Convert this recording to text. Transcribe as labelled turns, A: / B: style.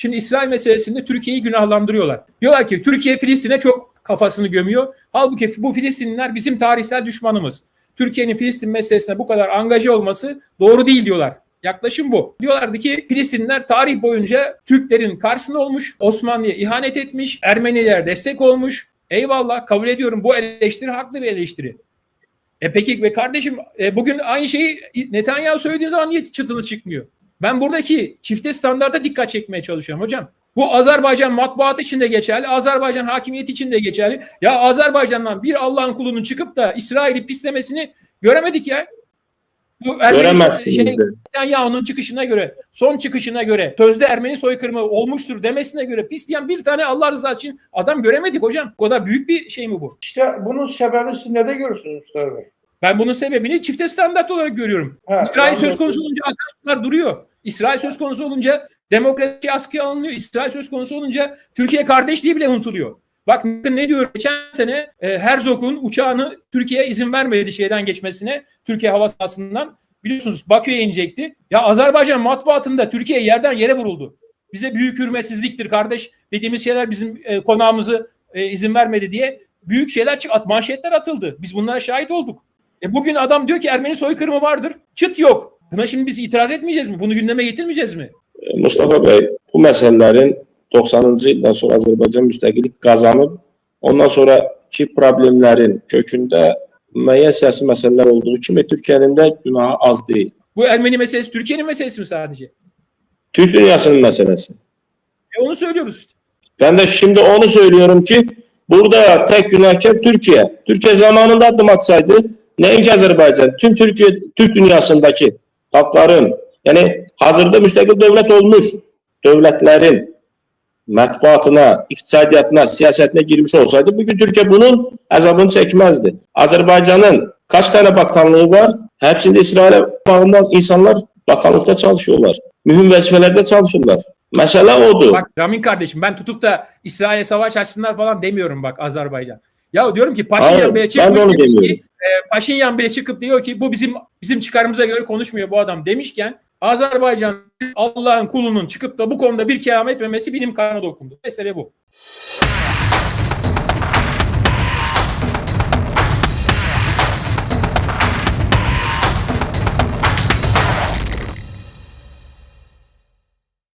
A: Şimdi İsrail meselesinde Türkiye'yi günahlandırıyorlar. Diyorlar ki Türkiye Filistin'e çok kafasını gömüyor. Halbuki bu Filistinliler bizim tarihsel düşmanımız. Türkiye'nin Filistin meselesine bu kadar angaje olması doğru değil diyorlar. Yaklaşım bu. Diyorlardı ki Filistinliler tarih boyunca Türklerin karşısında olmuş, Osmanlı'ya ihanet etmiş, Ermeniler destek olmuş. Eyvallah kabul ediyorum bu eleştiri haklı bir eleştiri. E peki ve kardeşim e, bugün aynı şeyi Netanyahu söylediği zaman niye çıtınız çıkmıyor? Ben buradaki çifte standarta dikkat çekmeye çalışıyorum hocam. Bu Azerbaycan matbuat için de geçerli, Azerbaycan hakimiyeti için de geçerli. Ya Azerbaycan'dan bir Allah'ın kulunun çıkıp da İsrail'i pislemesini göremedik ya. Bu Ermeni şey, Netanyahu'nun çıkışına göre, son çıkışına göre, sözde Ermeni soykırımı olmuştur demesine göre pisleyen bir tane Allah rızası için adam göremedik hocam. O kadar büyük bir şey mi bu?
B: İşte bunun sebebini siz ne de görürsünüz Mustafa Bey?
A: Ben bunun sebebini çifte standart olarak görüyorum. Ha, İsrail söz konusu olunca arkadaşlar duruyor. İsrail söz konusu olunca demokrasi askıya alınıyor. İsrail söz konusu olunca Türkiye kardeşliği bile unutuluyor. Bak ne diyor geçen sene e, Herzog'un uçağını Türkiye'ye izin vermedi şeyden geçmesine. Türkiye hava sahasından. Biliyorsunuz Bakü'ye inecekti. Ya Azerbaycan matbuatında Türkiye yerden yere vuruldu. Bize büyük hürmetsizliktir kardeş dediğimiz şeyler bizim e, konağımızı e, izin vermedi diye büyük şeyler çık manşetler atıldı. Biz bunlara şahit olduk. E bugün adam diyor ki Ermeni soykırımı vardır. Çıt yok. Buna şimdi biz itiraz etmeyeceğiz mi? Bunu gündeme getirmeyeceğiz mi?
C: E, Mustafa Bey bu meselelerin 90. yıldan sonra Azərbaycan müstəqillik qazanıb, ondan sonraki problemlərin kökündə müəyyən siyasi məsələlər olduğu kimi Türkiyənin də günahı az deyil.
A: Bu Ermeni meselesi Türkiye'nin meselesi mi sadece?
C: Türk dünyasının meselesi.
A: E onu söylüyoruz işte.
C: Ben de şimdi onu söylüyorum ki burada tek günahkar Türkiye. Türkiye zamanında adım atsaydı neyinki Azerbaycan? Tüm Türkiye, Türk dünyasındaki halkların yani hazırda müstakil devlet olmuş devletlerin mətbuatına, iqtisadiyyatına, siyasetine girmiş olsaydı bugün Türkiye bunun əzabını çekmezdi. Azerbaycan'ın kaç tane bakanlığı var? Hepsinde İsrail'e bağlı insanlar bakanlıkta çalışıyorlar. Mühim vəzifələrdə çalışırlar. Mesele odur.
A: Bak Ramin kardeşim ben tutup da İsrail'e savaş açsınlar falan demiyorum bak Azerbaycan. Ya diyorum ki Paşinyan bile çıkmış ki, e, Paşinyan bile çıkıp diyor ki bu bizim bizim çıkarımıza göre konuşmuyor bu adam demişken Azerbaycan Allah'ın kulunun çıkıp da bu konuda bir kelam etmemesi benim karnıma dokundu. Mesele bu.